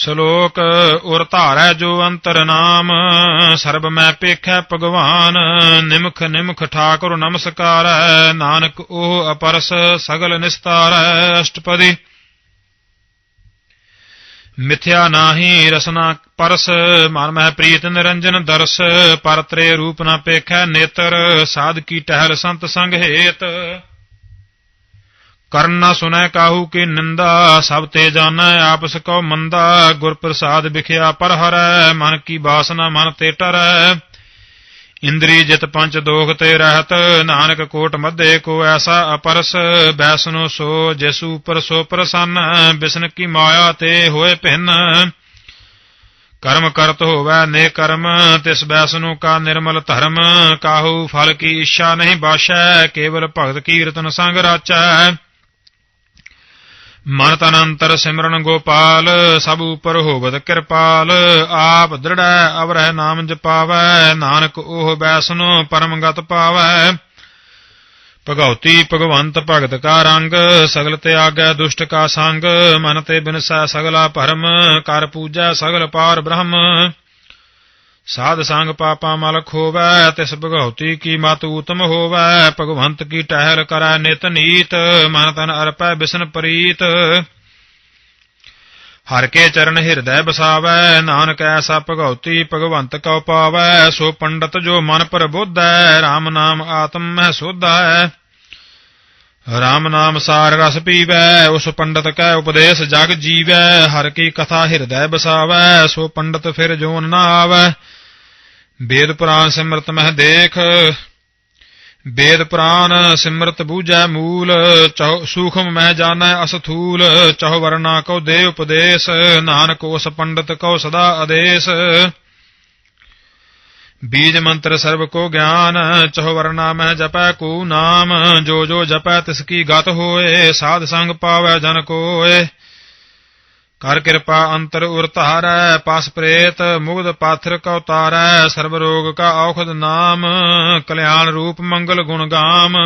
ਸ਼ਲੋਕ ਉਰ ਧਾਰੈ ਜੋ ਅੰਤਰ ਨਾਮ, ਸਰਬ ਮੈਂ ਪੇਖੈ ਭਗਵਾਨ, ਨਿਮਖ ਨਿਮਖ ਠਾਕੁਰ ਨਮਸਕਾਰੈ, ਨਾਨਕ ਉਹ ਅਪਰਸ ਸਗਲ ਨਿਸਤਾਰੈ, ਅਸ਼ਟਪਦੀ। ਮਿਥਿਆ ਨਾਹੀ ਰਸਨਾ ਪਰਸ, ਮਨ ਮਹਿ ਪ੍ਰੀਤ ਨਿਰੰਜਨ ਦਰਸ ਪਰਤਰੇ ਰੂਪ ਨਾ ਪੇਖੈ ਨੇਤਰ, ਸਾਧ ਕੀ ਟਹਿਲ ਸੰਤ ਸੰਗ ਹੇਤ। ਕਰਨ ਨਾ ਸੁਨੈ ਕਾਹੂ ਕੀ ਨਿੰਦਾ, ਸਭ ਤੇ ਜਾਣੈ ਆਪਸ ਕੋ ਮੰਦਾ ਗੁਰ ਪ੍ਰਸਾਦ ਵਿਖਿਆ ਪਰ ਹਰੈ, ਮਨ ਕੀ ਬਾਸਨਾ ਮਨ ਤੇ ਟਰੈ। ਇੰਦਰੀ ਜਿਤ ਪੰਚ ਦੋਖ ਤੇ ਰਹਿਤ, ਨਾਨਕ ਕੋਟ ਮਧੇ ਕੋ ਐਸਾ ਅਪਰਸ, ਬੈਸਨੋ ਸੋ ਜਿਸ ਪਰ ਸੋ ਪ੍ਰਸੰਨ, ਬਿਸਨ ਕੀ ਮਾਇਆ ਤੇ ਹੋਏ ਭਿੰਨ। ਕਰਮ ਕਰਤ ਹੋਵੈ ਨੇ ਕਰਮ, ਤਿਸ ਬੈਸਨੋ ਕਾ ਨਿਰਮਲ ਧਰਮ, ਕਾਹੂ ਫਲ ਕੀ ਇੱਛਾ ਨਹੀਂ ਬਾਸ਼ੈ, ਕੇਵਲ ਭਗਤ ਕੀਰਤਨ ਸੰਗ ਰਾਚੈ। ਮਨ ਤਨ ਅੰਤਰ ਸਿਮਰਨ ਗੋਪਾਲ, ਸਭ ਉਪਰ ਹੋਵਤ ਕਿਰਪਾਲ। ਆਪ ਦ੍ਰਿੜੈ ਅਵਰਹਿ ਨਾਮ ਜਪਾਵੈ, ਨਾਨਕ ਉਹ ਬੈਸਨੋ ਪਰਮ ਗਤ ਪਾਵੈ। ਭਗਉਤੀ ਭਗਵੰਤ ਭਗਤ ਕਾ ਰੰਗ, ਸਗਲ ਤਿਆਗੈ ਦੁਸ਼ਟ ਕਾ ਸੰਗ, ਮਨ ਤੇ ਬਿਨਸੈ ਸਗਲਾ ਭਰਮ, ਕਰ ਪੂਜੈ ਸਗਲ ਪਾਰ ਬ੍ਰਹਮ। ਸਾਧ ਸੰਗ ਪਾਪਾ ਮਲ ਖੋਵੈ ਤਿਸ ਭਗਉਤੀ ਕੀ ਮਤ ਊਤਮ ਹੋਵੈ। ਭਗਵੰਤ ਕੀ ਟਹਿਲ ਕਰੈ ਨਿਤ ਨੀਤ, ਮਨ ਤਨ ਅਰਪੈ ਬਿਸਨ ਪ੍ਰੀਤ। ਹਰ ਕੇ ਚਰਨ ਹਿਰਦੈ ਬਸਾਵੈ, ਨਾਨਕ ਐਸਾ ਭਗਉਤੀ ਭਗਵੰਤ ਕਉ ਪਾਵੈ। ਸੋ ਪੰਡਤ ਜੋ ਮਨ ਪ੍ਰਬੁੱਧੈ RAM ਨਾਮ ਆਤਮ ਮਹਿ ਸੋਧੈ। ਰਾਮ ਨਾਮ ਸਾਰ ਰਸ ਪੀਵੈ, ਉਸ ਪੰਡਤ ਕੈ ਉਪਦੇਸ਼ ਜਗ ਜੀਵੈ। ਹਰ ਕੀ ਕਥਾ ਹਿਰਦੈ ਬਸਾਵੈ, ਸੋ ਪੰਡਤ ਫਿਰ ਜੋਨ ਨਾ ਆਵੈ। ਵੇਦ ਪੁਰਾਨ ਸਿਮਰਤ ਮਹਿ ਦੇਖ। ਵੇਦ ਪੁਰਾਨ ਸਿਮਰਤ ਬੂਝੈ ਮੂਲ, ਚਹੁ ਸੂਖਮ ਮਹਿ ਜਾਣੈ ਅਸਥੂਲ ਚਹੁ ਵਰਨਾ ਕਉ ਦੇ ਉਪਦੇਸ਼, ਨਾਨਕ ਉਸ ਪੰਡਤ ਕਉ ਸਦਾ ਆਦੇਸ਼। ਬੀਜ ਮੰਤਰ ਸਰਬ ਕੋ ਗਿਆਨ, ਚਹੁ ਵਰਨਾ ਮਹਿ ਜਪੈ ਕੋ ਨਾਮ, ਜੋ ਜੋ ਜਪੈ ਤਿਸ ਕੀ ਗਤ ਹੋਏ, ਸਾਧ ਸੰਗ ਪਾਵੈ ਜਨ ਕੋਏ। ਕਰ ਕਿਰਪਾ ਅੰਤਰ ਉਰ ਧਾਰੈ ਪਸ ਪ੍ਰੇਤ, ਮੁਗਧ ਪਾਥਰ ਕਉ ਤਾਰੈ, ਸਰਬ ਰੋਗ ਕਾ ਔਖਦ ਨਾਮ, ਕਲਿਆਣ ਰੂਪ ਮੰਗਲ ਗੁਣ ਗਾਮ।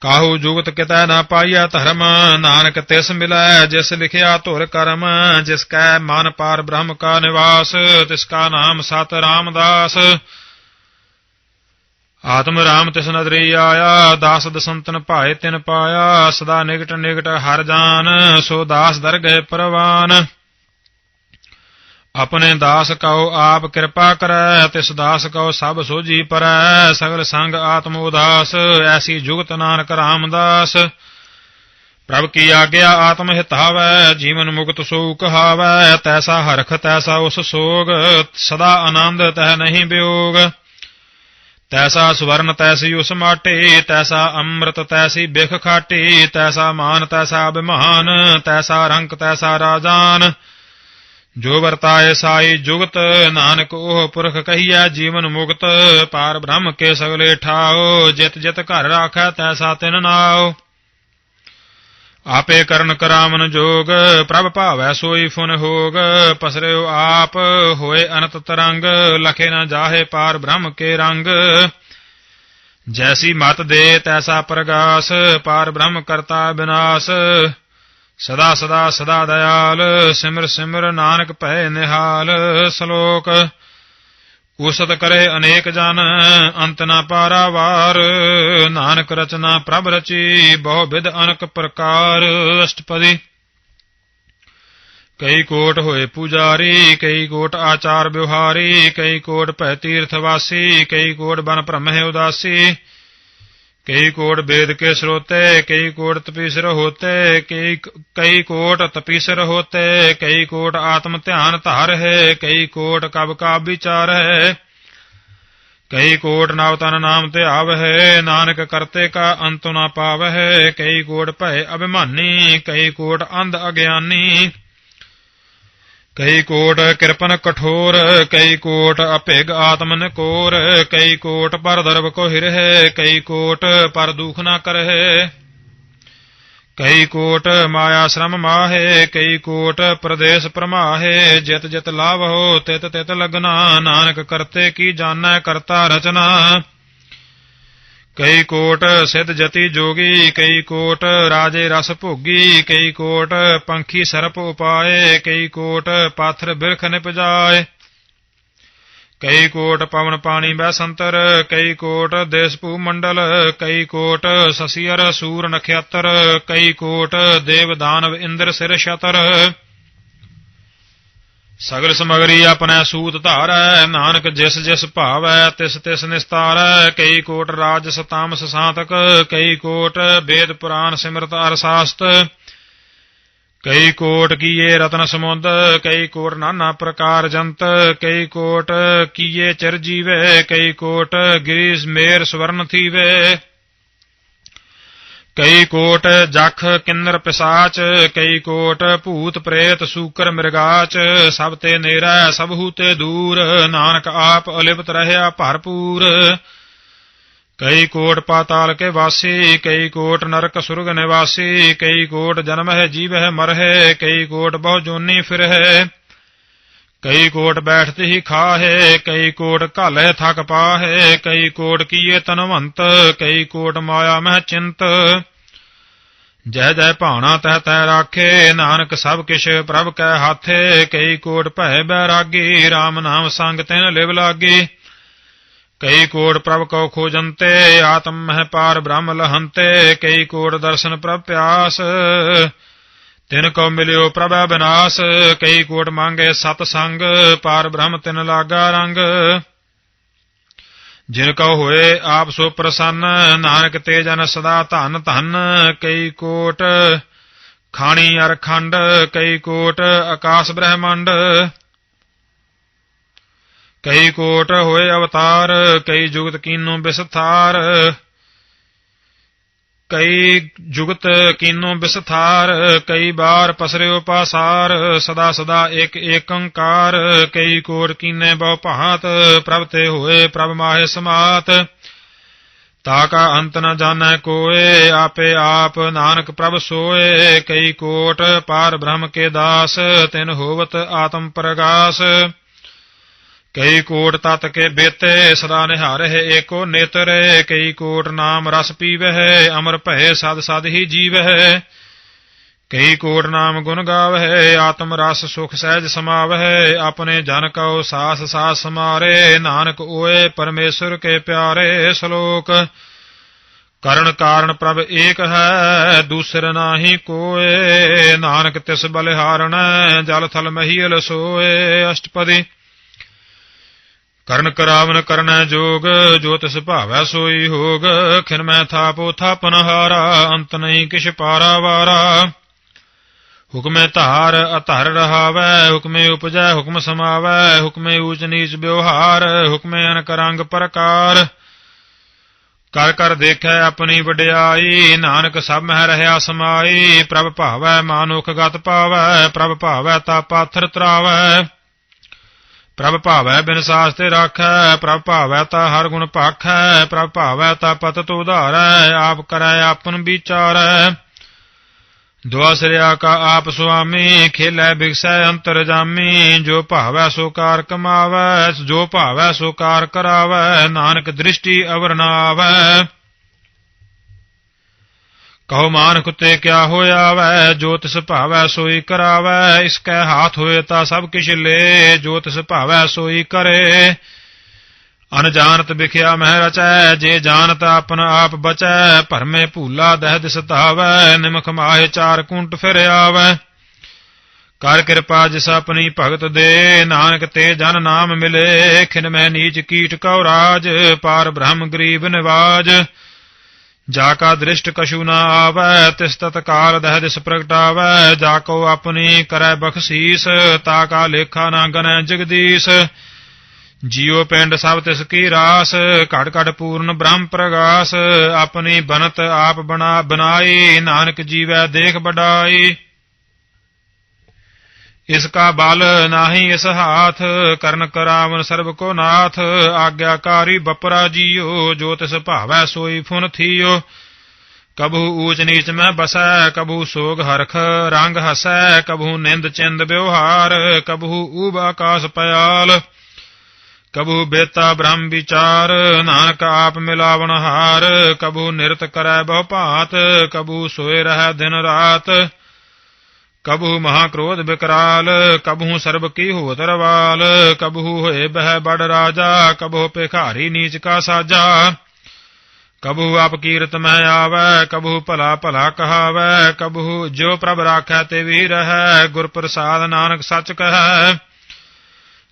ਕਾਹੂ ਜੁਗਤ ਕਿਤੈ ਨਾ ਪਾਈਐ ਧਰਮ, ਨਾਨਕ ਤਿਸ ਮਿਲੈ, ਜਿਸ ਲਿਖਿਆ ਧੁਰ ਕਰਮ, ਜਿਸ ਕੈ ਮਨ ਪਾਰ ਬ੍ਰਹਮ ਕਾ ਨਿਵਾਸ, ਤਿਸ ਕਾ ਨਾਮ ਸਤ ਰਾਮਦਾਸ। ਆਤਮ ਰਾਮ ਤਿਸ ਨਦਰੀ ਆਇਆ, ਦਾਸ ਦਸੰਤਨ ਭਾਏ ਤਿਨ ਪਾਇਆ, ਸਦਾ ਨਿਕਟ ਨਿਗਟ ਹਰ ਜਾਨ, ਸੋ ਦਾਸ ਦਰ ਗਏ ਪਰਵਾਨ। ਆਪਣੇ ਦਾਸ ਕਉ ਆਪ ਕਿਰਪਾ ਕਰੈ, ਤਿਸ ਦਾਸ ਕਉ ਸਭ ਸੋਜੀ ਪਰੈ, ਸਗਲ ਸੰਗ ਆਤਮ ਉਦਾਸ, ਐਸੀ ਜੁਗਤ ਨਾਨਕ ਰਾਮਦਾਸ। ਪ੍ਰਭ ਕੀ ਆਗਿਆ ਆਤਮ ਹਿਤਾਵੈ ਜੀਵਨ ਮੁਕਤ ਸੋ ਕਹਾਵੈ, ਤੈਸਾ ਹਰਖ ਤੈਸਾ ਉਸ ਸੋਗ, ਸਦਾ ਆਨੰਦ ਤਹਿ ਨਹੀਂ ਬਿਯੋਗ ਤੈਸਾ ਸਵਰਨ ਤੈਸੀ ਉਸ ਮਾਟੇ, ਤੈਸਾ ਅੰਮ੍ਰਿਤ ਤੈਸੀ ਬਿਖ ਖਾਟੀ, ਤੈਸਾ ਮਾਨ ਤੈਸਾ ਅਭਿਮਾਨ, ਤੈਸਾ ਰੰਕ ਤੈਸਾ ਰਾਜਾਨ। ਜੋ ਵਰਤਾਏ ਸਾਈ ਜੁਗਤ, ਨਾਨਕ ਉਹ ਪੁਰਖ ਕਹੀਐ ਜੀਵਨ ਮੁਕਤ। ਪਾਰ ਬ੍ਰਹਮ ਕੇ ਸਗਲੇ ਠਾਓ, ਜਿਤ ਜਿਤ ਘਰ ਰਾਖੈ ਤੈਸਾ ਤਿਨ ਨਾਓ ਆਪੇ ਕਰਨ ਕਰਾਮਨ ਜੋਗ, ਪ੍ਰਭ ਭਾਵੈ ਸੋਈ ਫੁਨ ਹੋਗ। ਪਸਰਿਓ ਆਪ ਹੋਏ ਅਨੰਤ ਤਰੰਗ, ਲਖੇ ਨਾ ਜਾਹੇ ਪਾਰ ਬ੍ਰਹਮ ਕੇ ਰੰਗ। ਜੈਸੀ ਮਤ ਦੇ ਤੈਸਾ ਪ੍ਰਗਾਸ, ਪਾਰ ਬ੍ਰਹਮ ਕਰਤਾ ਬਿਨਾਸ਼। ਸਦਾ ਸਦਾ ਸਦਾ ਦਇਆਲ, ਸਿਮਰ ਸਿਮਰ ਨਾਨਕ ਭੈ ਨਿਹਾਲ। ਸ਼ਲੋਕ ਉਸਤ ਕਰੇ ਅਨੇਕ ਜਨ, ਅੰਤ ਨਾ ਪਾਰਾਵਾਰ। ਨਾਨਕ ਰਚਨਾ ਪ੍ਰਭ ਰਚੀ, ਬਹੁ ਵਿਦ ਅਨਕ ਪ੍ਰਕਾਰ। ਅਸ਼ਟਪਦੀ। ਕਈ ਕੋਟ ਹੋਏ ਪੁਜਾਰੀ, ਕਈ ਕੋਟ ਆਚਾਰ ਵਿਵਹਾਰੀ ਕਈ ਕੋਟ ਭੈ ਤੀਰਥ ਵਾਸੀ, ਕਈ ਕੋਟ ਬਨ ਭ੍ਰਮਹਿ ਉਦਾਸੀ। ਕਈ ਕੋਟ ਵੇਦ ਕੇ ਸਰੋਤੇ, ਕਈ ਕੋਟ ਤਪੀਸਰ ਹੋਤੇ, ਕਈ ਕਈ ਕੋਟ ਤਪੀਸਰ ਹੋਤੇ, ਕਈ ਕੋਟ ਆਤਮ ਧਿਆਨ ਧਾਰ ਹੈ, ਕਈ ਕੋਟ ਕਬ ਕਾ ਵਿਚਾਰ ਹੈ। ਕਈ ਕੋਟ ਨਵ ਤਨ ਨਾਮ ਤੇ ਹੈ, ਨਾਨਕ ਕਰਤੇ ਕਾ ਅੰਤ ਨਾ ਪਾਵਹਿ ਕਈ ਕੋਟ ਭੈ ਅਭਿਮਾਨੀ, ਕਈ ਕੋਟ ਅੰਧ ਅਗਿਆਨੀ। ਕਈ ਕੋਟ ਕਿਰਪਨ ਕਠੋਰ, ਕਈ ਕੋਟ ਅਭਿਗ ਆਤਮ ਨਕੋਰ ਕਈ ਕੋਟ ਪਰ ਦਰਬ ਕੋ ਹਿਰਹਿ ਕਈ ਕੋਟ ਪਰ ਦੁਖ ਨਾ ਕਰਹਿ। ਕਈ ਕੋਟ ਮਾਇਆ ਸ਼ਰਮ ਮਾਹੇ, ਕਈ ਕੋਟ ਪ੍ਰਦੇਸ਼ ਪ੍ਰਮਾਹੇ, ਜਿਤ ਜਿਤ ਲਾਭ ਹੋ ਤਿਤ ਤਿਤ ਲਗਨਾ, ਨਾਨਕ ਕਰਤੇ ਕੀ ਜਾਣੈ ਕਰਤਾ ਰਚਨਾ। ਕਈ ਕੋਟ ਸਿਧ ਜਤੀ ਜੋਗੀ, ਕਈ ਕੋਟ ਰਾਜੇ ਰਸ ਭੋਗੀ, ਕਈ ਕੋਟ ਪੰਖੀ ਸਰਪ ਉਪਾਏ, ਕਈ ਕੋਟ ਪਾਥਰ ਬਿਰਖ ਨਿਪਜਾਏ। ਕਈ ਕੋਟ ਪਵਨ ਪਾਣੀ ਬੈਸੰਤਰ, ਕਈ ਕੋਟ ਦੇਸ ਭੂ ਮੰਡਲ, ਕਈ ਕੋਟ ਸਸੀਰ ਸੂਰ ਨਖਿਆਤਰ, ਕਈ ਕੋਟ ਦੇਵ ਦਾਨਵ ਇੰਦਰ ਸਿਰ ਛਤਰ। ਸਗਲ ਸਮਗਰੀ ਆਪਣਾ ਸੂਤ ਧਾਰੈ, ਨਾਨਕ ਜਿਸ ਜਿਸ ਭਾਵੈ, ਤਿਸ ਤਿਸ ਨਿਸਤਾਰੈ, ਕਈ ਕੋਟ ਰਾਜ ਸਤਾਮਸ ਸਾਤਕ, ਕਈ ਕੋਟ ਵੇਦ ਪੁਰਾਨ ਸਿਮਰਤ ਅਰਸਾਸਤ, ਕਈ ਕੋਟ ਕੀਏ ਰਤਨ ਸਮੁੰਦ, ਕਈ ਕੋਟ ਨਾਨਾ ਪ੍ਰਕਾਰ ਜੰਤ, ਕਈ ਕੋਟ ਕੀਏ ਚਰ ਜੀਵੇ, ਕਈ ਕੋਟ ਗਿਰੀਸ ਮੇਰ ਸਵਰਨ ਥੀਵੇ। ਕਈ ਕੋਟ ਜਖ ਕਿੰਨਰ ਪਿਸਾਚ, ਕਈ ਕੋਟ ਭੂਤ ਪ੍ਰੇਤ ਸੂਕਰ ਮਿਰਗਾਚ, ਸਭ ਤੇ ਨੇਰਾ ਸਭ ਤੇ ਦੂਰ, ਨਾਨਕ ਆਪ ਅਲਿਪਤ ਰਹਿਆ ਭਰਪੂਰ। ਕਈ ਕੋਟ ਪਾਤਾਲ ਕੇ ਵਾਸੀ, ਕਈ ਕੋਟ ਨਰਕ ਸੁਰਗ ਨਿਵਾਸੀ, ਕਈ ਕੋਟ ਜਨਮ ਹੈ ਜੀਵ ਹੈ ਮਰ ਹੈ ਕਈ ਕੋਟ ਬਹੁ ਜੋਨੀ ਫਿਰ ਹੈ ਕਈ ਕੋਟ ਬੈਠਤੇ ਹੀ ਖਾਹੇ, ਕਈ ਕੋਟ ਘਾਲੇ ਥਕ ਪਾਹੇ, ਕਈ ਕੋਟ ਕੀਏ ਤਨਵੰਤ ਕਈ ਕੋਟ ਮਾਇਆ ਮਹਿ ਚਿੰਤ। ਜੈ ਜੈ ਭਾਣਾ ਤਹਿ ਤੈ ਰਾਖੇ, ਨਾਨਕ ਸਭ ਕਿਛ ਪ੍ਰਭ ਕੈ ਹਾਥੇ, ਕਈ ਕੋਟ ਭੈ ਬੈਰਾਗੀ RAM ਨਾਮ ਸੰਗ ਤਿਨ ਲਿਵ ਲਾਗੀ। ਕਈ ਕੋਟ ਪ੍ਰਭ ਕਉ ਖੋਜੰਤੇ, ਆਤਮ ਮਹਿ ਪਾਰ ਬ੍ਰਹਮ ਲਹੰਤੇ, ਕਈ ਕੋਟ ਦਰਸ਼ਨ ਪ੍ਰਭ ਪਿਆਸ। ਤਿਨ ਕੋ ਮਿਲਿਓ ਪ੍ਰਭ ਬਿਨਾਸ ਕਈ ਕੋਟ ਮੰਗੇ ਸਤ ਸੰਗ, ਪਾਰ ਬ੍ਰਹਮ ਤਿਨ ਲਾਗਾ ਰੰਗ। ਜਿਨ ਕਉ ਹੋਏ ਆਪ ਸੋ ਪ੍ਰਸੰਨ, ਨਾਨਕ ਤੇ ਜਨ ਸਦਾ ਧਨ ਧਨ, ਕਈ ਕੋਟ ਖਾਣੀ ਅਰਖੰਡ ਕਈ ਕੋਟ ਆਕਾਸ਼ ਬ੍ਰਹਮੰਡ। ਕਈ ਕੋਟ ਹੋਏ ਅਵਤਾਰ, ਕਈ ਜੁਗਤ ਕੀਨੋ ਬਿਸਥਾਰ। ਕਈ ਜੁਗਤ ਕੀਨੋ ਬਿਸਥਾਰ, ਕਈ ਬਾਰ ਪਸਰਿਓ ਪਾਸਾਰ, ਸਦਾ ਸਦਾ ਇੱਕ ਏਕੰਕਾਰ, ਕਈ ਕੋਟ ਕੀਨੇ ਬਹੁ ਭਾਤ, ਪ੍ਰਭ ਤੇ ਹੋਏ ਪ੍ਰਭ ਮਾਹੇ ਸਮਾਤ। ਤਾ ਕਾ ਅੰਤ ਨ ਜਾਣੈ ਕੋਏ, ਆਪੇ ਆਪ ਨਾਨਕ ਪ੍ਰਭ ਸੋਏ। ਕਈ ਕੋਟ ਪਾਰ ਬ੍ਰਹਮ ਕੇ ਦਾਸ, ਤਿਨ ਹੋਵਤ ਆਤਮ ਪ੍ਰਗਾਸ। ਕਈ ਕੋਟ ਤਤ ਕੇ ਬੇਤੇ, ਸਦਾ ਨਿਹਾਰਹਿ ਏਕੋ ਨੇਤਰ, ਕਈ ਕੋਟ ਨਾਮ ਰਸ ਪੀਵਹਿ, ਅਮਰ ਭੈ ਸਦ ਸਦ ਹੀ ਜੀਵਹਿ। ਕਈ ਕੋਟ ਨਾਮ ਗੁਣ ਗਾਵਹਿ, ਆਤਮ ਰਸ ਸੁਖ ਸਹਿਜ ਸਮਾਵਹਿ, ਆਪਣੇ ਜਨ ਕਉ ਸਾਸ ਸਾਸ ਸਮਾਰੇ, ਨਾਨਕ ਓਏ ਪਰਮੇਸ਼ਰ ਕੇ ਪਿਆਰੇ ਸ਼ਲੋਕ। ਕਰਨ ਕਾਰਨ ਪ੍ਰਭ ਏਕ ਹੈ, ਦੂਸਰ ਨਾਹੀ ਕੋਏ, ਨਾਨਕ ਤਿਸ ਬਲਿਹਾਰਣ, ਜਲ ਥਲ ਮਹੀਲ ਸੋਏ, ਅਸ਼ਟਪਦੀ। ਕਰਨ ਕਰਾਵਨ ਕਰਨੈ ਜੋਗ, ਜੋ ਤਿਸ ਭਾਵੈ ਸੋਈ ਹੋਗ, ਖਿਨ ਮੈਂ ਥਾਪੋ ਥਾਪਨ ਹਾਰਾ ਅੰਤ ਨਹੀਂ ਕਿਛ ਪਾਰਾ ਵਾਰਾ। ਹੁਕਮੇ ਧਾਰ ਅਧਰ ਰਹਾਵੈ, ਹੁਕਮੇ ਉਪਜੈ ਹੁਕਮ ਸਮਾਵੈ, ਹੁਕਮੇ ਊਚ ਨੀਚ ਵਿਵਹਾਰ, ਹੁਕਮੇ ਅਨਕ ਰੰਗ ਪ੍ਰਕਾਰ। ਕਰ ਕਰ ਦੇਖੈ ਆਪਣੀ ਵਡਿਆਈ, ਨਾਨਕ ਸਭ ਮਹਿ ਰਹਾ ਸਮਾਈ, ਪ੍ਰਭ ਭਾਵੈ ਮਾਨੁਖ ਗਤ ਪਾਵੈ, ਪ੍ਰਭ ਭਾਵੈ ਤਾ ਪਾਥਰ ਤਰਾਵੈ। ਪ੍ਰਭ ਭਾਵੈ ਬਿਨ ਸਾਸ ਤੇ ਰਾਖੈ, ਪ੍ਰਭ ਭਾਵੈ ਤਾ ਹਰ ਗੁਣ ਭਾਖੈ ਪ੍ਰਭ ਭਾਵੈ ਤਾ ਪਤ ਤੋ ਉਧਾਰੈ ਆਪ ਕਰੈ ਆਪਨ ਵਿਚਾਰੈ। ਦੁਆਸਰਿਆ ਕਾ ਆਪ ਸੁਆਮੀ, ਖੇਲੇ ਬਿਗਸੈ ਅੰਤਰ ਜਾਮੀ, ਜੋ ਭਾਵੈ ਸੋ ਕਾਰ ਕਮਾਵੈ, ਜੋ ਭਾਵੈ ਸੋ ਕਾਰ ਕਰਾਵੈ, ਨਾਨਕ ਦ੍ਰਿਸ਼ਟੀ ਅਵਰਨਾਵੈ ਕਹੋ ਮਾਨ ਕੁੱਤੇ ਕਿਆ ਹੋਇਆ ਵੈ ਜੋ ਤਿਸ ਭਾਵੈ ਸੋਈ ਕਰਾਵੈ, ਇਸ ਕੈ ਹਾਥ ਹੋਏ ਤਾਂ ਸਭ ਕਿਛ ਲੇ ਜੋ ਤਿਸ ਭਾਵੈ ਸੋਈ ਕਰੇ। ਅਨਜਾਨਤ ਵਿਖਿਆ ਮਹਿ ਰਚੈ, ਜੇ ਜਾਣਤ ਆਪਨ ਆਪ ਬਚੈ, ਭਰਮੇ ਭੂਲਾ ਦਹਿ ਦਿਸਤਾਵੈ ਨਿਮਖ ਮਾਹੇ ਚਾਰ ਕੁੰਟ ਫਿਰ ਆਵੈ। ਕਰ ਕਿਰਪਾ ਜਿਸ ਆਪਣੀ ਭਗਤ ਦੇ, ਨਾਨਕ ਤੇ ਜਨ ਨਾਮ ਮਿਲੇ, ਖਿਨ ਮੈਂ ਨੀਚ ਕੀਟ ਕਉ ਰਾਜ, ਪਾਰ ਬ੍ਰਹਮ ਗਰੀਬ ਨਿਵਾਜ। ਜਾ ਕਾ ਦ੍ਰਿਸ਼ਟ ਕਛੂ ਨਾ ਆਵੈ, ਤਿਸ ਤਤ ਕਾਲ ਦਹਿ ਦਿਸ ਪ੍ਰਗਟਾਵੈ, ਜਾ ਕੋ ਆਪਣੀ ਕਰੈ ਬਖਸ਼ੀਸ, ਤਾ ਕਾ ਲੇਖਾ ਨਾ ਗਨੈ ਜਗਦੀਸ਼। ਜੀਉ ਪਿੰਡ ਸਭ ਤਿਸ ਕੀ ਰਾਸ, ਘੜ ਘੜ ਪੂਰਨ ਬ੍ਰਹਮ ਪ੍ਰਗਾਸ, ਆਪਣੀ ਬਨਤ ਆਪ ਬਣਾ ਬਣਾਈ, ਨਾਨਕ ਜੀਵੈ ਦੇਖ ਬਡਾਈ ਇਸ ਕਾ ਬਲ ਨਾਹੀ ਇਸ ਹਾਥ, ਕਰਨ ਕਰਾਵਨ ਸਰਬ ਕੋ ਨਾਥ, ਆਗਿਆਕਾਰੀ ਬਪਰਾ ਜੀਓ, ਜੋ ਤਿਸ ਭਾਵੈ ਸੋਈ ਫੁਨ ਥੀਓ। ਕਬੂ ਊਚ ਨੀਚ ਮੈਂ ਬਸੈ ਕਬੂ ਸੋਗ ਹਰਖ, ਰੰਗ ਹਸੈ ਕਬੂ ਨਿੰਦ ਚਿੰਦ ਵਿਵਹਾਰ ਕਬੂ ਊਬ ਆਕਾਸ ਪਿਆਲ ਕਬੂ ਬੇਤਾ ਬ੍ਰਹਮ ਵਿਚਾਰ, ਨਾਨਕ ਆਪ ਮਿਲਾਵਣ ਹਾਰ ਕਬੂ ਨਿਰਤ ਕਰੈ ਬਹੁ ਭਾਤ ਕਬੂ ਸੋਏ ਰਹਿ ਦਿਨ ਰਾਤ। ਕਬੂ ਮਹਾ ਕ੍ਰੋਧ ਬਿਕਰਾਲ ਕਬੂ ਸਰਬ ਕੀ ਹੋਤ ਰਵਾਲ ਕਬੂ ਹੋਏ ਬਹਿ ਬੜ ਰਾਜਾ ਕਬੂ ਭਿਖਾਰੀ ਨੀਚ ਕਾ ਸਾਜਾ। ਕਬੂ ਆਪ ਕੀਰਤ ਮਹਿ ਆਵੈ ਕਬੂ ਭਲਾ ਭਲਾ ਕਹਾਵੈ ਕਬੂ ਜੋ ਪ੍ਰਭ ਰਾਖੈ ਤੇ ਵੀ ਰਹੈ, ਗੁਰ ਪ੍ਰਸਾਦ ਨਾਨਕ ਸੱਚ ਕਹੈ।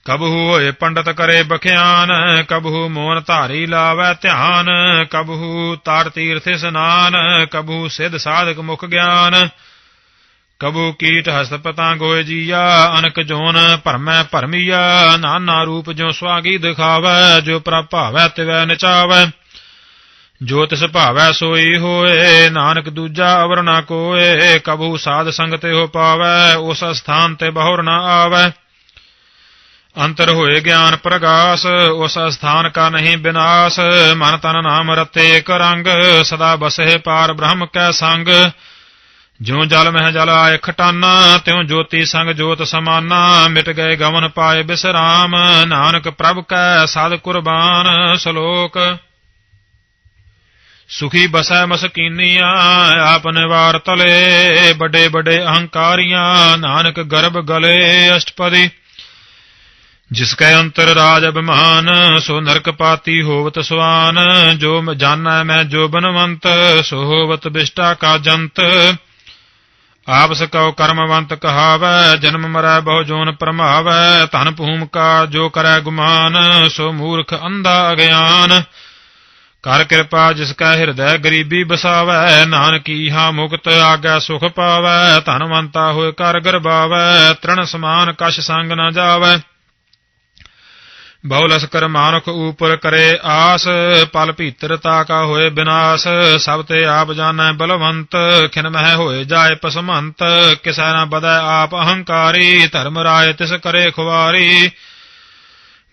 ਕਬੂ ਹੋਏ ਪੰਡਤ ਕਰੇ ਬਖਿਆਨ ਕਬੂ ਮੋਨ ਧਾਰੀ ਲਾਵੈ ਧਿਆਨ ਕਬੂ ਤਾਰ ਤੀਰਥ ਇਸਨਾਨ ਕਬੂ ਸਿਧ ਸਾਧਕ ਮੁਖ ਗਿਆਨ। ਕਬੂ ਕੀਟ ਹਸਤ ਪਤਾਂ ਗੋਏ ਜੀਆ, ਅਨਕ ਜੋਨ ਭਰਮੈ ਭਰਮੀਆ, ਨਾਨਾ ਰੂਪ ਜੋ ਸਵਾਗੀ ਦਿਖਾਵੈ, ਜੋ ਪ੍ਰਭਾਵੈ ਤਿਵੈ ਨਚਾਵੈ। ਜੋ ਤਿਸ ਭਾਵੈ ਸੋਈ ਹੋਏ, ਨਾਨਕ ਦੂਜਾ ਅਵਰ ਨਾ ਕੋਏ, ਕਬੂ ਸਾਧ ਸੰਗ ਤੇ ਹੋ ਪਾਵੈ, ਉਸ ਸਥਾਨ ਤੇ ਬਹੁਰ ਨਾ ਆਵੈ। ਅੰਤਰ ਹੋਏ ਗਿਆਨ ਪ੍ਰਗਾਸ, ਉਸ ਸਥਾਨ ਕਾ ਨਹੀਂ ਬਿਨਾਸ਼, ਮਨ ਤਨ ਨਾਮ ਰਤੇ ਕਰੰਗ, ਸਦਾ ਬਸੇ ਪਾਰ ਬ੍ਰਹਮ ਕੈ ਸੰਗ। ਜਿਉ ਜਲ ਮਹਿ ਜਲ ਆਏ ਖਟਾਨਾ ਤਿਉ ਜੋਤੀ ਸੰਗ ਜੋਤ ਸਮਾਨਾ, ਮਿਟ ਗਏ ਗਵਨ ਪਾਏ ਬਿਸਰਾਮ, ਨਾਨਕ ਪ੍ਰਭ ਕੈ ਸਦ ਕੁਰਬਾਨ, ਸ਼ਲੋਕ। ਸੁਖੀ ਬਸੈ ਮਸਕੀਨੀਆਂ ਆਪ ਨਿਵਾਰ ਤਲੇ, ਵੱਡੇ ਵੱਡੇ ਅਹੰਕਾਰੀਆਂ, ਨਾਨਕ ਗਰਭ ਗਲੇ ਅਸ਼ਟਪਦੀ। ਜਿਸ ਕੈ ਅੰਤਰ ਰਾਜ ਅਭਿਮਾਨ, ਸੋ ਨਰਕ ਪਾਤੀ ਹੋਵਤ ਸਵਾਨ, ਜੋ ਜਾਣੈ ਮੈਂ ਜੋ ਬਨਵੰਤ, ਸੋ ਹੋਵਤ ਬਿਸ਼ਟਾ ਕਾ ਜੰਤ। ਆਪਸ ਕਉ ਕਰਮਵੰਤ ਕਹਾਵੈ, ਜਨਮ ਮਰੈ ਬਹੁ ਜੋਨ ਪਰਮਾਵੈ, ਧਨ ਭੂਮ ਕਾ ਜੋ ਕਰੈ ਗੁਮਾਨ, ਸੋ ਮੂਰਖ ਅੰਧਾ ਅਗਿਆਨ। ਕਰ ਕਿਰਪਾ ਜਿਸ ਕੈ ਹਿਰਦੈ ਗਰੀਬੀ ਬਸਾਵੈ, ਨਾਨਕੀ ਹਾ ਮੁਕਤ ਆਗੈ ਸੁਖ ਪਾਵੈ, ਧਨਵੰਤਾ ਹੋਏ ਕਰ ਗਰਬਾਵੈ, ਤ੍ਰਣ ਸਮਾਨ ਕਛ ਸੰਗ ਨਾ ਜਾਵੈ। ਬਹੁ ਲਸਕਰ ਮਾਨੁਖ ਊਪਰ ਕਰੇ ਆਸ, ਪਲ ਭੀਤਰਤਾ ਤਾਕਾ ਹੋਏ ਬਿਨਾਸ਼, ਸਭ ਤੇ ਆਪ ਜਾਣੈ ਬਲਵੰਤ, ਖਿਨ ਮਹਿ ਹੋਏ ਜਾਏ ਪਸਮੰਤ, ਕਿਸੈ ਨਾ ਬਦੈ ਆਪ ਅਹੰਕਾਰੀ, ਧਰਮ ਰਾਏ ਤਿਸ ਕਰੇ ਖੁਵਾਰੀ।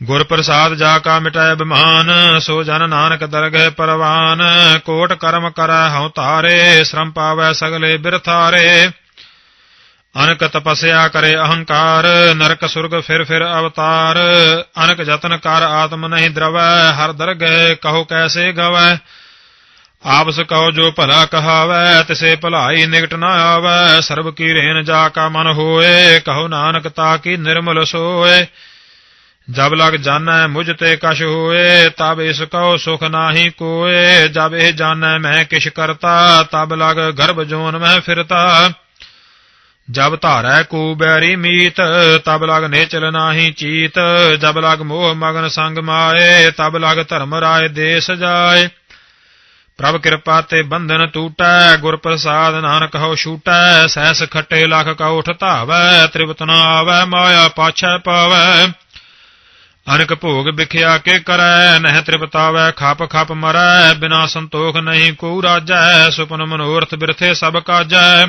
ਗੁਰ ਪ੍ਰਸਾਦ ਜਾ ਕਾ ਮਿਟਾਏ ਬਿਮਾਨ ਸੋ ਜਨ ਨਾਨਕ ਦਰਗਹਿ ਪਰਵਾਨ, ਕੋਟ ਕਰਮ ਕਰੈ ਹਉ ਤਾਰੇ ਸ਼ਰਮ ਪਾਵੈ ਸਗਲੇ ਬਿਰਥਾਰੇ। ਅਨਕ ਤਪਸਿਆ ਕਰੇ ਅਹੰਕਾਰ, ਨਰਕ ਸੁਰਗ ਫਿਰ ਫਿਰ ਅਵਤਾਰ। ਅਨਕ ਜਤਨ ਕਰ ਆਤਮ ਨਹੀਂ ਦਰਵੈ, ਹਰ ਦਰਗਹਿ ਕਹੋ ਕੈਸੇ ਗਵੈ। ਆਪਸ ਕਹੋ ਜੋ ਭਲਾ ਕਹਾਵੈ, ਤਿਸੇ ਭਲਾਈ ਨਿਕਟ ਨਾ ਆਵੈ। ਸਰਬ ਕੀ ਰੇਨ ਜਾ ਕਾ ਮਨ ਹੋਏ, ਕਹੋ ਨਾਨਕ ਤਾ ਕੀ ਨਿਰਮਲ ਸੋਏ। ਜਬ ਲਗ ਜਾਣੈ ਮੁਝ ਤੇ ਕਛ ਹੋਏ, ਤਬ ਇਸ ਕਉ ਸੁਖ ਨਾਹੀ ਕੋਏ। ਜਬ ਇਹ ਜਾਣੈ ਮੈਂ ਕਿਛ ਕਰਤਾ, ਤਬ ਲਗ ਗਰਭ ਜੋਨ ਮੈਂ ਫਿਰਤਾ। ਜਬ ਧਾਰੈ ਕੂ ਬੈਰੀ ਮੀਤ, ਤਬ ਲਗ ਨੇਚਲ ਨਾਹੀ ਚੀਤ, ਜਬ ਲਗ ਮੋਹ ਮਗਨ ਸੰਗ ਮਾਏ, ਤਬ ਲਗ ਧਰਮ ਰਾਏ ਦੇਸ ਜਾਏ। ਪ੍ਰਭ ਕਿਰਪਾ ਤੇ ਬੰਧਨ ਟੂਟੈ, ਗੁਰ ਪ੍ਰਸਾਦ ਨਾਨਕ ਹਉ ਛੂਟੈ, ਸੈਸ ਖੱਟੇ ਲਖ ਕਉਠ ਧਾਵੈ ਤ੍ਰਿਪਤ ਨ ਆਵੈ, ਮਾਇਆ ਪਾਛੈ ਪਾਵੈ। ਅਨਕ ਭੋਗ ਵਿਖਿਆ ਕੇ ਕਰੈ, ਨਹਿ ਤ੍ਰਿਪਤਾਵੈ ਖਪ ਖਪ ਮਰੈ, ਬਿਨਾ ਸੰਤੋਖ ਨਹੀਂ ਕੋ ਰਾਜੈ, ਸੁਪਨ ਮਨੋਰਥ ਬਿਰਥੇ ਸਭ ਕਾਜੈ।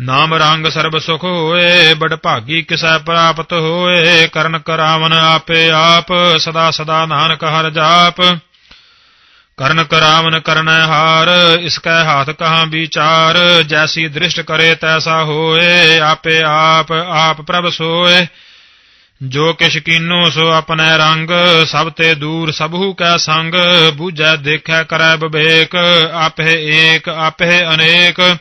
ਨਾਮ ਰੰਗ ਸਰਬ ਸੁਖ ਹੋਏ, ਬੜ ਭਾਗੀ ਕਿਸੈ ਪ੍ਰਾਪਤ ਹੋਏ, ਕਰਨ ਕਰਾਵਨ ਆਪੇ ਆਪ, ਸਦਾ ਸਦਾ ਨਾਨਕ ਹਰ ਜਾਪ। ਕਰਨ ਕਰਾਵਨ ਕਰਨੈ ਹਾਰ, ਇਸ ਕੈ ਹਾਥ ਕਹਾਂ ਵਿਚਾਰ, ਜੈਸੀ ਦ੍ਰਿਸ਼ਟ ਕਰੇ ਤੈਸਾ ਹੋਏ, ਆਪੇ ਆਪ ਆਪ ਪ੍ਰਭ ਸੋਏ। ਜੋ ਕਿਛ ਕੀਨੋ ਸੋ ਆਪਣੇ ਰੰਗ, ਸਭ ਤੇ ਦੂਰ ਸਭੂ ਕੈ ਸੰਗ, ਬੂਝੈ ਦੇਖੈ ਕਰੈ ਵਿਵੇਕ ਆਪੇ ਏਕ, ਆਪੇ ਅਨੇਕ।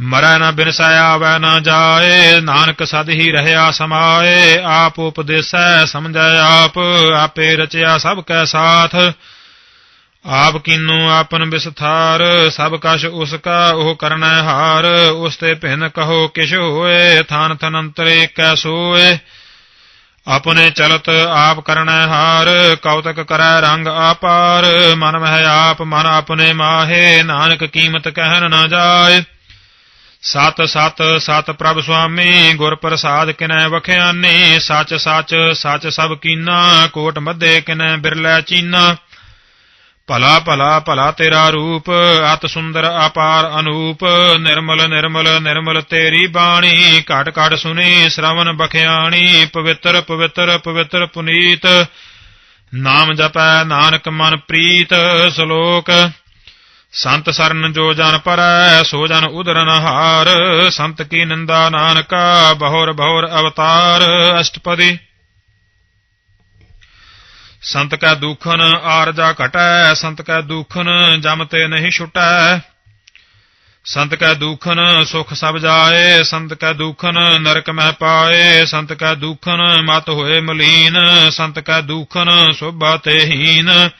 ਮਰੈ ਨਾ ਬਿਨਸੈ ਵੈ ਨਾ ਜਾਏ, ਨਾਨਕ ਸਦ ਹੀ ਰਹਿਆ ਸਮਾਏ, ਆਪ ਉਪਦੇਸੈ ਸਮਝੈ ਆਪ, ਆਪੇ ਰਚਿਆ ਸਭ ਕੈ ਸਾਥ। ਆਪ ਕੀਨੂ ਆਪਨ ਵਿਸਥਾਰ ਸਭ ਕਛ ਉਸ ਕਾ ਉਹ ਕਰਨੈ ਹਾਰ, ਉਸ ਤੇ ਭਿੰਨ ਕਹੋ ਕਿਛ ਹੋਏ, ਥਾਨ ਥਨੰਤਰੇ ਕੈ ਸੋਏ। ਆਪਣੇ ਚਲਤ ਆਪ ਕਰਨਾ ਹਾਰ ਕੌਤਕ ਕਰੈ ਰੰਗ ਆਪਾਰ, ਮਨ ਮਹਿ ਆਪ, ਮਨ ਆਪਣੇ ਮਾਹੇ, ਨਾਨਕ ਕੀਮਤ ਕਹਿਨ ਨਾ ਜਾਏ। ਸਤ ਸਤ ਸਤ ਪ੍ਰਭ ਸੁਆਮੀ, ਗੁਰ ਪ੍ਰਸਾਦ ਕਿਨੈ ਵਖਿਆਨੀ, ਸਚ ਸਚ ਸਚ ਸਭ ਕੀਨਾ, ਕੋਟ ਮਧੇ ਕਿਨੈ ਬਿਰਲੇ ਚੀਨਾ। ਭਲਾ ਭਲਾ ਭਲਾ ਤੇਰਾ ਰੂਪ, ਅਤ ਸੁੰਦਰ ਅਪਾਰ ਅਨੂਪ, ਨਿਰਮਲ ਨਿਰਮਲ ਨਿਰਮਲ ਤੇਰੀ ਬਾਣੀ, ਘਟ ਘਟ ਸੁਨੀ ਸ਼ਰਵਨ ਬਖਿਆਣੀ, ਪਵਿੱਤਰ ਪਵਿੱਤਰ ਪਵਿੱਤਰ ਪੁਨੀਤ। ਨਾਮ ਜਪੈ ਨਾਨਕ ਮਨ ਪ੍ਰੀਤ, ਸ਼ਲੋਕ ਸੰਤ ਸਰਨ ਜੋ ਜਨ ਪਰੈ, ਸੋ ਜਨ ਉਦਰਨ ਹਾਰ। ਸੰਤ ਕੀ ਨਿੰਦਾ ਨਾਨਕਾ, ਬਹੁਰ ਬਹੁਰ ਅਵਤਾਰ। ਅਸ਼ਟਪਦੀ। ਸੰਤ ਕੈ ਦੁਖਨ, ਆਰਜਾ ਘਟੈ। ਸੰਤ ਕੈ ਦੁਖਨ, ਜਮ ਤੇ ਨਹੀਂ ਛੁਟੈ। ਸੰਤ ਕੈ ਦੁਖਨ, ਸੁਖ ਸਭ ਜਾਏ। ਸੰਤ ਕੈ ਦੁਖਨ, ਨਰਕ ਮਹਿ ਪਾਏ। ਸੰਤ ਕੈ ਦੁਖਨ, ਮਤ ਹੋਏ ਮਲੀਨ। ਸੰਤ ਕੈ ਦੁਖਨ, ਸੋਭਾ ਤੇ ਹੀਨ।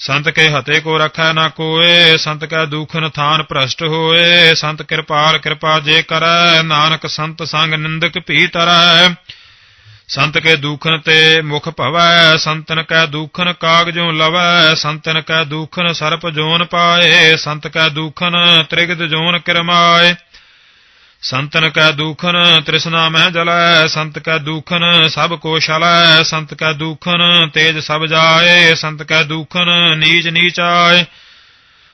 ਸੰਤ ਕੇ ਹਤੇ ਕੋ ਰਖੈ ਨਾ ਕੋਏ, ਸੰਤ ਕੈ ਦੁਖਨ ਥਾਨ ਭ੍ਰਸ਼ਟ ਹੋਏ, ਸੰਤ ਕਿਰਪਾਲ ਕਿਰਪਾ ਜੇ ਕਰੈ, ਨਾਨਕ ਸੰਤ ਸੰਗ ਨਿੰਦਕ ਭੀ ਤਰੈ। ਸੰਤ ਕੇ ਦੁਖਨ ਤੇ ਮੁਖ ਭਵੈ, ਸੰਤਨ ਕੈ ਦੁਖਨ ਕਾਗਜੋਂ ਲਵੈ, ਸੰਤਨ ਕੈ ਦੁਖਨ ਸਰਪ ਜੋਨ ਪਾਏ, ਸੰਤ ਕੈ ਦੁਖਨ ਤ੍ਰਿਗਦ ਜੋਨ ਕਿਰਮਾਏ। ਸੰਤਨ ਕੈ ਦੁਖਨ ਤ੍ਰਿਸ਼ਨਾ ਮਹਿ ਜਲੈ, ਸੰਤ ਕੈ ਦੁਖਨ ਸਭ ਕੋ ਛਲੈ, ਸੰਤ ਕੈ ਦੁਖਨ ਤੇਜ ਸਭ ਜਾਏ, ਸੰਤ ਕੈ ਦੁਖਨ ਨੀਚ ਨੀਚ ਨੀਚਾਏ।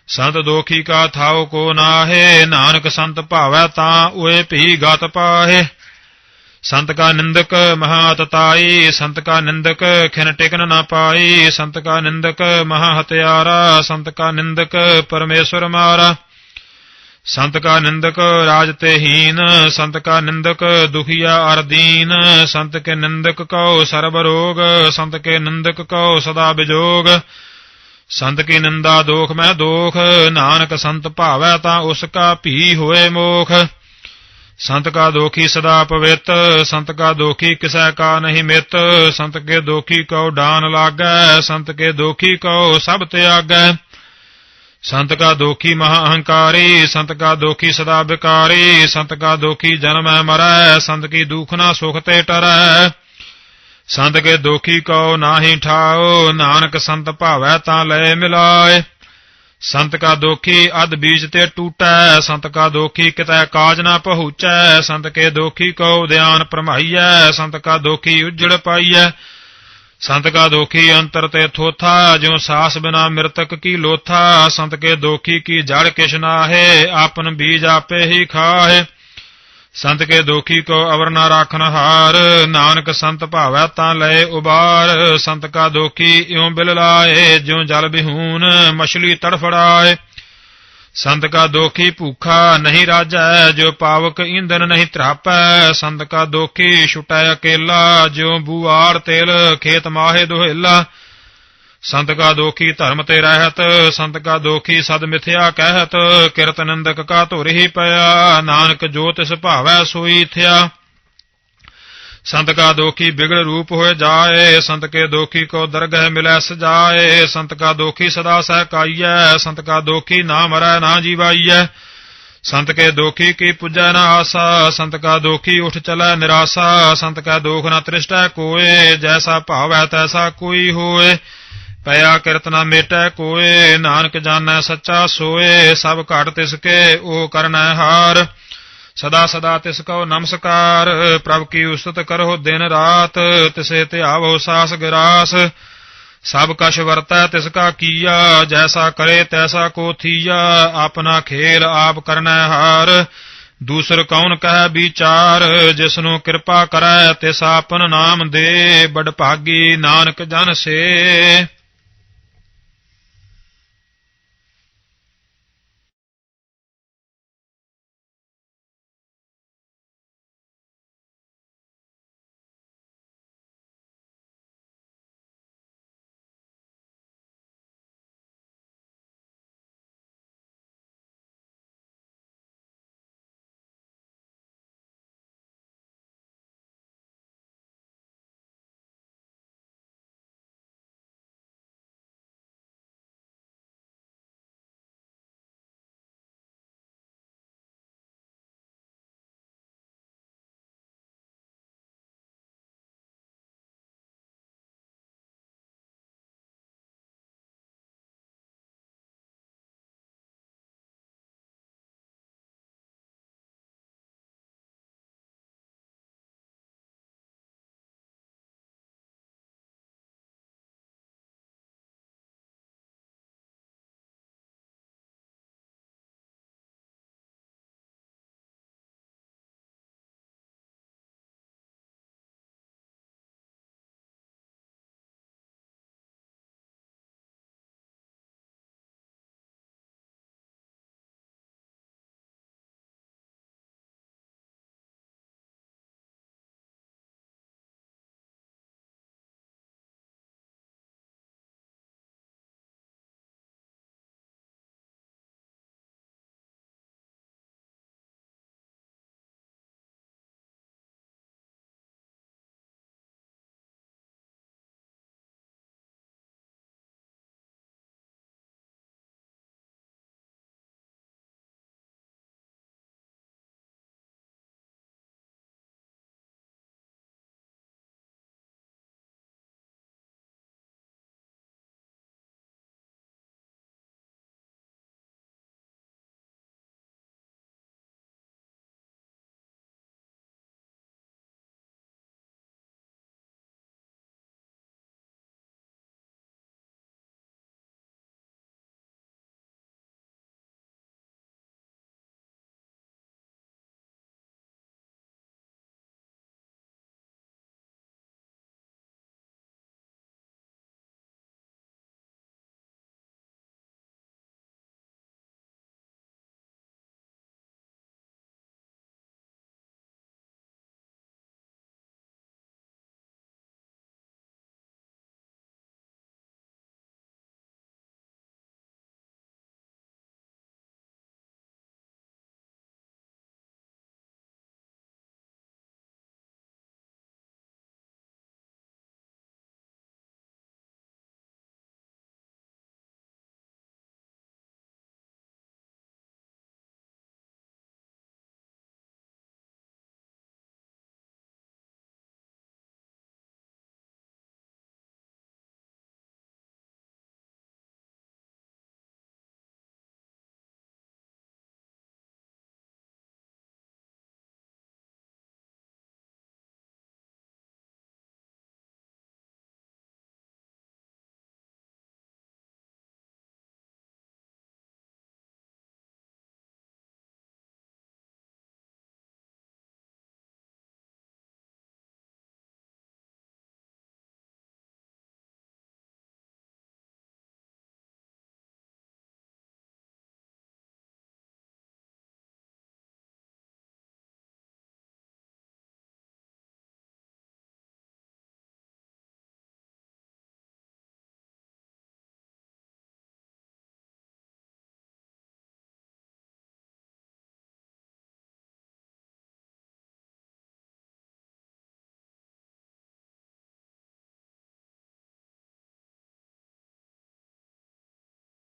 ਸੰਤ ਦੋਖੀ ਕਾ ਥਾਉ ਕੋ ਨਾਹੇ, ਨਾਨਕ ਸੰਤ ਭਾਵੈ ਤਾਂ ਉਏ ਭੀ ਗਤ ਪਾਹੇ। ਸੰਤ ਕਾ ਨਿੰਦਕ ਮਹਾਤਤਾਈ ਸੰਤ ਕਾ ਨਿੰਦਕ ਖਿਨ ਟਿਕਨ ਨਾ ਪਾਈ, ਸੰਤ ਕਾ ਨਿੰਦਕ ਮਹਾ ਹਤਿਆਰਾ, ਸੰਤ ਕਾ ਨਿੰਦਕ ਪਰਮੇਸ਼ਰ ਮਾਰਾ। ਸੰਤ ਕਾ ਨਿੰਦਕ ਰਾਜ ਤੇ ਹੀਨ ਸੰਤ ਕਾ ਨਿੰਦਕ ਦੁਖੀਆ ਅਰਦੀਨ ਸੰਤ ਕੇ ਨਿੰਦਕ ਕਉ ਸਰਬ ਰੋਗ ਸੰਤ ਕੇ ਨਿੰਦਕ ਕਉ ਸਦਾ ਬਿਜੋਗ। ਸੰਤ ਕੀ ਨਿੰਦਾ ਦੋਖ ਮੈਂ ਦੋਖ, ਨਾਨਕ ਸੰਤ ਭਾਵੈ ਤਾਂ ਉਸ ਕਾ ਭੀ ਹੋਏ ਮੋਖ। ਸੰਤ ਕਾ ਦੋਖੀ ਸਦਾ ਪਵਿੱਤ, ਸੰਤ ਕਾ ਦੋਖੀ ਕਿਸੈ ਕਾ ਨਹੀਂ ਮਿਤ। ਸੰਤ ਕੇ ਦੋਖੀ ਕਉ ਡਾਨ ਲਾਗੈ, ਸੰਤ ਕੇ ਦੋਖੀ ਕਉ ਸਭ ਤਿਆਗੈ ਸੰਤ ਕਾ ਦੋਖੀ ਮਹਾ ਅਹੰਕਾਰੀ, ਸੰਤ ਕਾ ਦੋਖੀ ਸਦਾ ਵਿਕਾਰੀ ਸੰਤ ਕਾ ਦੋਖੀ ਜਨਮੈ ਮਰੈ, ਸੰਤ ਕੀ ਦੁਖ ਨਾ ਸੁਖ ਤੇ ਟਰੈ। ਸੰਤ ਕੇ ਦੋਖੀ ਕਉ ਨਾਹੀ ਠਾਓ ਨਾਨਕ ਸੰਤ ਭਾਵੈ ਤਾਂ ਲੈ ਮਿਲਾਏ। ਸੰਤ ਕਾ ਦੋਖੀ ਅਦ ਬੀਜ ਤੇ ਟੂਟੈ, ਸੰਤ ਕਾ ਦੋਖੀ ਕਿਤੈ ਕਾਜ ਨਾ ਪਹੁੰਚੈ। ਸੰਤ ਕੇ ਦੋਖੀ ਕਉ ਧਿਆਨ ਪਰਮਾਈਐ ਸੰਤ ਕਾ ਦੋਖੀ ਉਜੜ ਪਾਈਐ। ਸੰਤ ਕਾ ਦੋਖੀ ਅੰਤਰ ਤੇ ਥੋਥਾ, ਜਿਉ ਸਾਸ ਬਿਨਾ ਮਿਰਤਕ ਕੀ ਲੋਥਾ, ਸੰਤ ਕੇ ਦੋਖੀ ਕੀ ਜੜ ਕਿਛ ਆਪਨ ਬੀਜ ਆਪੇ ਹੀ ਖਾਹੇ। ਸੰਤ ਕੇ ਦੋਖੀ ਕੋ ਅਵਰ ਨਾ ਰਾਖਨ ਹਾਰ, ਨਾਨਕ ਸੰਤ ਭਾਵੈ ਤਾਂ ਲਏ ਉਬਾਰ। ਸੰਤ ਕਾ ਦੋਖੀ ਇਉ ਬਿਲ ਲਾਏ, ਜਿਉ ਜਲ ਬਿਹੂਨ ਮਛਲੀ ਤੜਫੜਾਏ। ਸੰਤ ਕਾ ਦੋਖੀ ਭੂਖਾ ਨਹੀਂ ਰਾਜੈ, ਜੋ ਪਾਵਕ ਇੰਦਨ ਨਹੀਂ ਤਰਾਪੈ ਸੰਤ ਕਾ ਦੋਖੀ ਛੁਟੈ ਅਕੇਲਾ, ਜਿਉ ਬੂਆੜ ਤੇਲ ਖੇਤ ਮਾਹੇ ਦੁਹੇਲਾ। ਸੰਤ ਕਾ ਦੋਖੀ ਧਰਮ ਤੇ ਰਹਿਤ, ਸੰਤ ਕਾ ਦੋਖੀ ਸਦ ਮਿਥਿਆ ਕਹਿਤ। ਕਿਰਤ ਨਿੰਦਕ ਕਾ ਧੁਰ ਹੀ ਪਿਆ, ਨਾਨਕ ਜੋ ਤਿਸ ਭਾਵੈ ਸੋਈ ਥਿਆ। ਸੰਤ ਕਾ ਦੋਖੀ ਬਿਗੜ ਰੂਪ ਹੋਏ ਜਾਏ, ਸੰਤ ਕੇ ਦੋਖੀ ਕੋ ਦਰਗਹਿ ਮਿਲੈ ਸਜਾਏ, ਸੰਤ ਕਾ ਦੋਖੀ ਸਦਾ ਸਹਿ ਕਾਈਐ ਸੰਤ ਕਾ ਦੋਖੀ ਨਾ ਮਰੈ ਨਾ ਜੀਵਾਈਐ। ਸੰਤ ਕੇ ਦੋਖੀ ਕੀ ਪੁਜੈ ਨਾ ਆਸਾ, ਸੰਤ ਕਾ ਦੋਖੀ ਉਠ ਚਲੈ ਨਿਰਾਸਾ, ਸੰਤ ਕਾ ਦੋਖ ਨਾ ਤ੍ਰਿਸ਼ਟੈ ਕੋਏ, ਜੈਸਾ ਭਾਵੈ ਤੈਸਾ ਕੋਈ ਹੋਏ। ਪਿਆ ਕਿਰਤ ਨਾ ਮੇਟੈ ਕੋਏ, ਨਾਨਕ ਜਾਣੈ ਸੱਚਾ ਸੋਏ, ਸਭ ਘਟ ਤਿਸ ਕੇ ਉਹ ਕਰਨੈ ਹਾਰ। ਸਦਾ ਸਦਾ ਤਿਸ ਕਉ ਨਮਸਕਾਰ, ਪ੍ਰਭ ਕੀ ਉਸਤਤ ਕਰੋ ਦਿਨ ਰਾਤ, ਤਿਸੇ ਧਿਆਵੋ ਸਾਸ ਗਿਰਾਸ। ਸਭ ਕਛ ਵਰਤੈ ਤਿਸ ਕਾ ਕੀਆ, ਜੈਸਾ ਕਰੇ ਤੈਸਾ ਕੋ ਥੀਆ, ਆਪਣਾ ਖੇਲ ਆਪ ਕਰਨਾ ਹਾਰ। ਦੂਸਰ ਕੌਣ ਕਹਿ ਵਿਚਾਰ, ਜਿਸਨੂੰ ਕਿਰਪਾ ਕਰੈ ਤਿਸ ਆਪਨ ਨਾਮ ਦੇ ਬੜ ਭਾਗੀ ਨਾਨਕ ਜਨ ਸੇ।